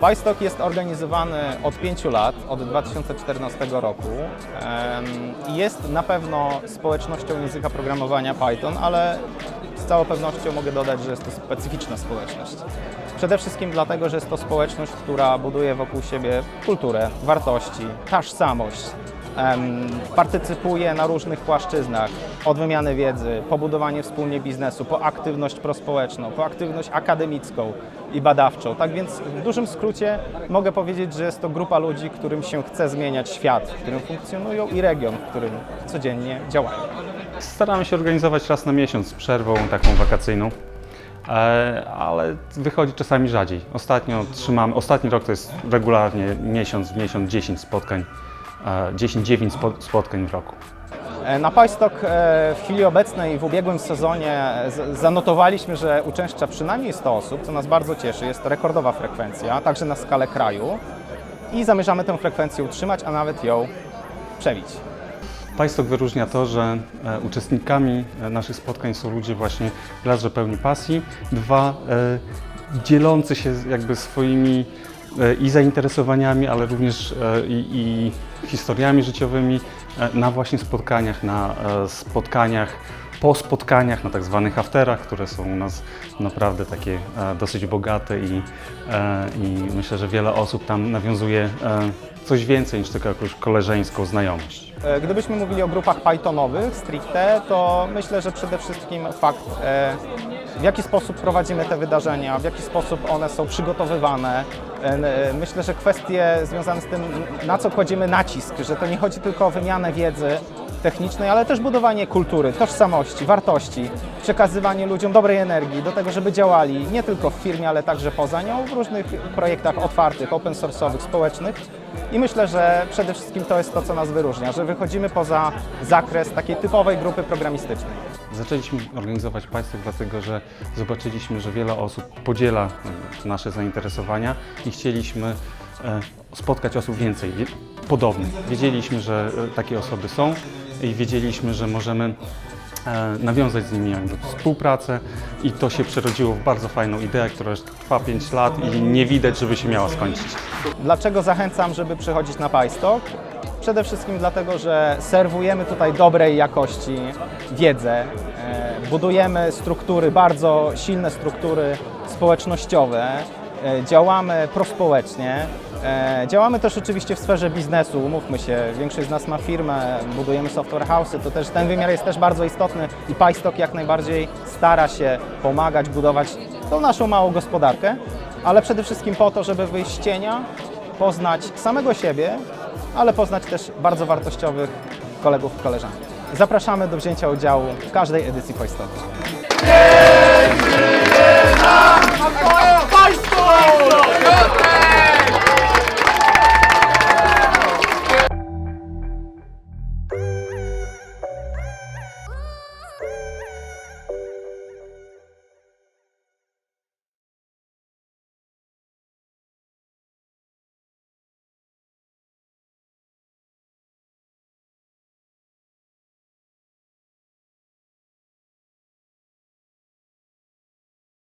Pajstok jest organizowany od 5 lat, od 2014 roku jest na pewno społecznością języka programowania Python, ale z całą pewnością mogę dodać, że jest to specyficzna społeczność. Przede wszystkim dlatego, że jest to społeczność, która buduje wokół siebie kulturę, wartości, tożsamość, partycypuje na różnych płaszczyznach, od wymiany wiedzy, po budowanie wspólnie biznesu, po aktywność prospołeczną, po aktywność akademicką i badawczą. Tak więc w dużym skrócie mogę powiedzieć, że jest to grupa ludzi, którym się chce zmieniać świat, w którym funkcjonują i region, w którym codziennie działają. Staramy się organizować raz na miesiąc z przerwą taką wakacyjną, e, ale wychodzi czasami rzadziej. Ostatnio trzymamy, ostatni rok to jest regularnie miesiąc w miesiąc 10 spotkań, 10-9 spo- spotkań w roku. E, Na Pajstok e, w chwili obecnej w ubiegłym sezonie zanotowaliśmy, że uczęszcza przynajmniej 100 osób, co nas bardzo cieszy. Jest to rekordowa frekwencja, także na skalę kraju i zamierzamy tę frekwencję utrzymać, a nawet ją przebić. Pajstok wyróżnia to, że e, uczestnikami e, naszych spotkań są ludzie właśnie raz, że pełni pasji, dwa, e, dzielący się jakby swoimi e, i zainteresowaniami, ale również e, i, i historiami życiowymi e, na właśnie spotkaniach, na e, spotkaniach, po spotkaniach, na tak zwanych afterach, które są u nas naprawdę takie e, dosyć bogate i, e, i myślę, że wiele osób tam nawiązuje e, coś więcej niż tylko jakąś koleżeńską znajomość. E, Gdybyśmy mówili o grupach Pythonowych stricte, to myślę, że przede wszystkim fakt, e, w jaki sposób prowadzimy te wydarzenia, w jaki sposób one są przygotowywane. E, e, Myślę, że kwestie związane z tym, na co kładziemy nacisk, że to nie chodzi tylko o wymianę wiedzy technicznej, ale też budowanie kultury, tożsamości, wartości, przekazywanie ludziom dobrej energii do tego, żeby działali nie tylko w firmie, ale także poza nią w różnych projektach otwartych, open source'owych, społecznych. I myślę, że przede wszystkim to jest to, co nas wyróżnia, że wychodzimy poza zakres takiej typowej grupy programistycznej. Zaczęliśmy organizować Państwo dlatego, że zobaczyliśmy, że wiele osób podziela nasze zainteresowania i chcieliśmy e, spotkać osób więcej, podobnych. Wiedzieliśmy, że e, takie osoby są i wiedzieliśmy, że możemy e, nawiązać z nimi jakby współpracę i to się przerodziło w bardzo fajną ideę, która już trwa 5 lat i nie widać, żeby się miała skończyć. Dlaczego zachęcam, żeby przychodzić na Pajstok? Przede wszystkim dlatego, że serwujemy tutaj dobrej jakości wiedzę, e, budujemy struktury, bardzo silne struktury społecznościowe, e, działamy prospołecznie, działamy też oczywiście w sferze biznesu, umówmy się, większość z nas ma firmę, budujemy software house'y, to też ten wymiar jest też bardzo istotny i Pajstok jak najbardziej stara się pomagać, budować tą naszą małą gospodarkę, ale przede wszystkim po to, żeby wyjść z cienia, poznać samego siebie, ale poznać też bardzo wartościowych kolegów i koleżanki. Zapraszamy do wzięcia udziału w każdej edycji Pojstoku.